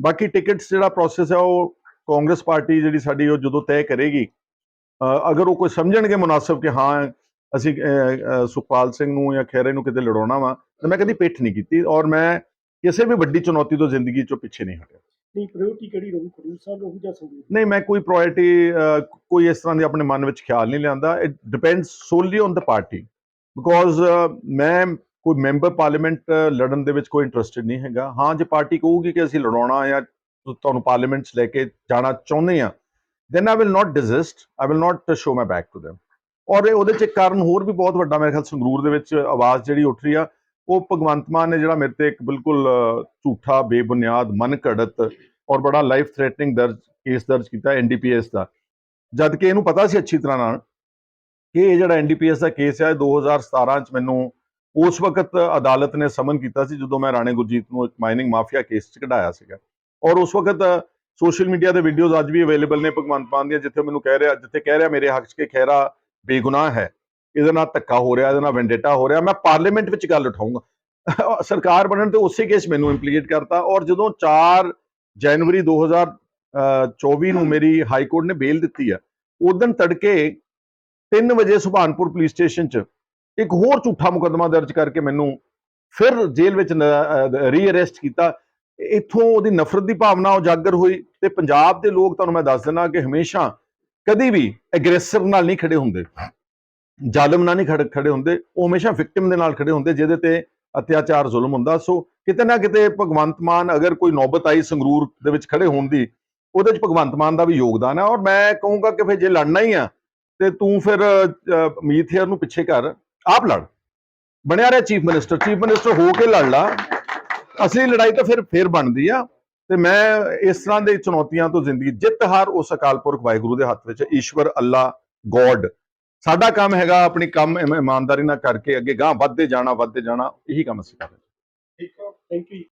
ਬਾਕੀ ਟਿਕਟਸ ਜਿਹੜਾ ਪ੍ਰੋਸੈਸ ਹੈ ਉਹ ਕਾਂਗਰਸ ਪਾਰਟੀ ਜਿਹੜੀ ਸਾਡੀ ਉਹ ਜਦੋਂ ਤੈਅ ਕਰੇਗੀ ਅਗਰ ਉਹ ਕੋਈ ਸਮਝਣਗੇ ਮੁਨਾਸਬ ਕਿ ਹਾਂ ਅਸੀਂ ਸੁਖਪਾਲ ਸਿੰਘ ਨੂੰ ਜਾਂ ਖੈਰੇ ਨੂੰ ਕਿਤੇ ਲੜਾਉਣਾ ਵਾ ਤਾਂ ਮੈਂ ਕਦੀ ਪਿੱਠ ਨਹੀਂ ਕੀਤੀ ਔਰ ਮੈਂ ਕਿਸੇ ਵੀ ਵੱਡੀ ਚੁਣੌਤੀ ਤੋਂ ਜ਼ਿੰਦਗੀ ਚੋਂ ਪਿੱਛੇ ਨਹੀਂ ਹਟਿਆ। ਨਹੀਂ ਪ੍ਰਾਇੋਰਟੀ ਕਿਹੜੀ ਰਹੂ? ਖਡੂਰ ਸਾਹਿਬ ਰਹੂ ਜਾਂ ਸੰਗਰੂਰ? ਨਹੀਂ ਮੈਂ ਕੋਈ ਪ੍ਰਾਇੋਰਟੀ ਕੋਈ ਇਸ ਤਰ੍ਹਾਂ ਦੀ ਆਪਣੇ ਮਨ ਵਿੱਚ ਖਿਆਲ ਨਹੀਂ ਲਿਆਂਦਾ। It depends solely on the party because ਮੈਂ ਕੋਈ ਮੈਂਬਰ ਪਾਰਲੀਮੈਂਟ ਲੜਨ ਦੇ ਵਿੱਚ ਕੋਈ ਇੰਟਰਸਟਿਡ ਨਹੀਂ ਹੈਗਾ। ਹਾਂ, ਜੇ ਪਾਰਟੀ ਕਹੂਗੀ ਕਿ ਅਸੀਂ ਲੜਾਉਣਾ ਜਾਂ ਤੁਹਾਨੂੰ ਪਾਰਲੀਮੈਂਟ 'ਚ ਲੈ ਕੇ ਜਾਣਾ ਚਾਹੁੰਦੇ ਆ then I will not desist I will not show my back to them ਔਰ ਉਹਦੇ 'ਚ ਇੱਕ ਕਾਰਨ ਹੋਰ ਵੀ ਬਹੁਤ ਵੱਡਾ, ਮੇਰੇ ਖਿਆਲ ਸੰਗਰੂਰ ਦੇ ਵਿੱਚ ਆਵਾਜ਼ ਜਿਹੜੀ ਉੱਠ ਰਹੀ ਆ, ਉਹ ਭਗਵੰਤ ਮਾਨ ਨੇ ਜਿਹੜਾ ਮੇਰੇ ਤੇ ਇੱਕ ਬਿਲਕੁਲ ਝੂਠਾ, ਬੇਬੁਨਿਆਦ ਮਨ ਘੜਤ ਔਰ ਬੜਾ ਲਾਈਫ ਥ੍ਰੈਟਨਿੰਗ ਦਰਜ ਕੇਸ ਦਰਜ ਕੀਤਾ ਐਨਡੀਪੀਐਸ ਦਾ। ਜਦ ਕਿ ਇਹਨੂੰ ਪਤਾ ਸੀ ਅੱਛੀ ਤਰ੍ਹਾਂ ਨਾਲ ਕਿ ਇਹ ਜਿਹੜਾ ਐਨਡੀਪੀਐਸ ਦਾ ਕੇਸ ਹੈ ਇਹ 2017 ਚ ਮੈਨੂੰ ਉਸ ਵਕਤ ਅਦਾਲਤ ਨੇ ਸਮਨ ਕੀਤਾ ਸੀ ਜਦੋਂ ਮੈਂ ਰਾਣੇ ਗੁਰਜੀਤ ਨੂੰ ਇੱਕ ਮਾਈਨਿੰਗ ਮਾਫੀਆ ਕੇਸ ਚ ਕਢਾਇਆ ਸੀਗਾ। ਔਰ ਉਸ ਵਕਤ ਸੋਸ਼ਲ ਮੀਡੀਆ ਦੇ ਵੀਡੀਓਜ਼ ਅੱਜ ਵੀ ਅਵੇਲੇਬਲ ਨੇ ਭਗਵੰਤ ਮਾਨ ਦੀਆਂ, ਜਿੱਥੇ ਮੈਨੂੰ ਕਹਿ ਰਿਹਾ, ਜਿੱਥੇ ਕਹਿ ਰਿਹਾ ਮੇਰੇ ਹੱਕ 'ਚ ਕਿ ਖੈਰਾ ਬੇਗੁਨਾਹ ਹੈ। ਇਹਦੇ ਨਾਲ ਧੱਕਾ ਹੋ ਰਿਹਾ, ਇਹਦੇ ਨਾਲ ਵੈਂਡੇਟਾ ਹੋ ਰਿਹਾ। ਮੈਂ ਪਾਰਲੀਮੈਂਟ ਵਿੱਚ ਗੱਲ ਉਠਾਊਂਗਾ। ਸਰਕਾਰ ਬਣਨ ਤੇ ਉਸੇ ਕੇਸ ਮੈਨੂੰ ਇੰਪਲੀਕੇਟ ਕਰਤਾ ਔਰ ਜਦੋਂ 4 ਜਨਵਰੀ 2024 ਨੂੰ ਮੇਰੀ ਹਾਈ ਕੋਰਟ ਨੇ ਬੇਲ ਦਿੱਤੀ ਆ ਉਦੋਂ ਤੜਕੇ 3 ਵਜੇ ਸੁਭਾਨਪੁਰ ਪੁਲਿਸ ਸਟੇਸ਼ਨ 'ਚ ਇੱਕ ਹੋਰ ਝੂਠਾ ਮੁਕੱਦਮਾ ਦਰਜ ਕਰਕੇ ਮੈਨੂੰ ਫਿਰ ਜੇਲ੍ਹ ਵਿੱਚ ਰੀਅਰੈਸਟ ਕੀਤਾ। ਇੱਥੋਂ ਉਹਦੀ ਨਫ਼ਰਤ ਦੀ ਭਾਵਨਾ ਉਜਾਗਰ ਹੋਈ ਤੇ ਪੰਜਾਬ ਦੇ ਲੋਕ ਤੁਹਾਨੂੰ ਮੈਂ ਦੱਸ ਦਿੰਦਾ ਕਿ ਹਮੇਸ਼ਾ ਕਦੀ ਵੀ ਐਗਰੈਸਿਵ ਨਾਲ ਨਹੀਂ ਖੜੇ ਹੁੰਦੇ। ਜ਼ਾਲਮ ਨਾਲ ਨਹੀਂ ਖੜੇ ਖੜੇ ਹੁੰਦੇ। ਉਹ ਹਮੇਸ਼ਾ ਵਿਕਟਿਮ ਦੇ ਨਾਲ ਖੜੇ ਹੁੰਦੇ ਜਿਹਦੇ ਤੇ ਅਤਿਆਚਾਰ ਜ਼ੁਲਮ ਹੁੰਦਾ। ਸੋ ਕਿਤੇ ਨਾ ਕਿਤੇ ਭਗਵੰਤ ਮਾਨ ਅਗਰ ਕੋਈ ਨੌਬਤ ਆਈ ਸੰਗਰੂਰ ਦੇ ਵਿੱਚ ਖੜੇ ਹੋਣ ਦੀ ਉਹਦੇ ਚ ਭਗਵੰਤ ਮਾਨ ਦਾ ਵੀ ਯੋਗਦਾਨ ਹੈ। ਔਰ ਮੈਂ ਕਹੂੰਗਾ ਕਿ ਫਿਰ ਜੇ ਲੜਨਾ ਹੀ ਆ ਤੇ ਤੂੰ ਫਿਰ ਅ, ਮੀਥੇਅਰ ਨੂੰ ਪਿੱਛੇ ਕਰ। ਆਪ ਲੜ। ਬਣਿਆ ਰਿਹਾ ਚੀਫ ਮਿਨਿਸਟਰ ਚੀਫ ਮਿਨਿਸਟਰ ਹੋ ਕੇ ਲੜ ਲਾ। ਅਸਲੀ ਲੜਾਈ ਤਾਂ ਫਿਰ ਫੇਰ ਬਣਦੀ ਆ। ਤੇ ਮੈਂ ਇਸ ਤਰ੍ਹਾਂ ਦੇ ਚੁਣੌਤੀਆਂ ਤੋਂ ਜ਼ਿੰਦਗੀ ਜਿੱਤ ਹਾਰ ਉਸ ਅਕਾਲ ਪੁਰਖ ਵਾਹਿਗੁਰੂ ਦੇ ਹੱਥ ਵਿੱਚ। ਈਸ਼ਵਰ ਅੱਲਾ ਗੋਡ। ਸਾਡਾ ਕੰਮ ਹੈਗਾ ਆਪਣੀ ਕੰਮ ਇਮਾਨਦਾਰੀ ਨਾਲ ਕਰਕੇ ਅੱਗੇ ਗਾਂ ਵੱਧਦੇ ਜਾਣਾ ਵੱਧਦੇ ਜਾਣਾ। ਇਹੀ ਕੰਮ ਅਸੀਂ ਕਰ ਰਹੇ ਹਾਂ। ਠੀਕ ਹੈ ਥੈਂਕ ਯੂ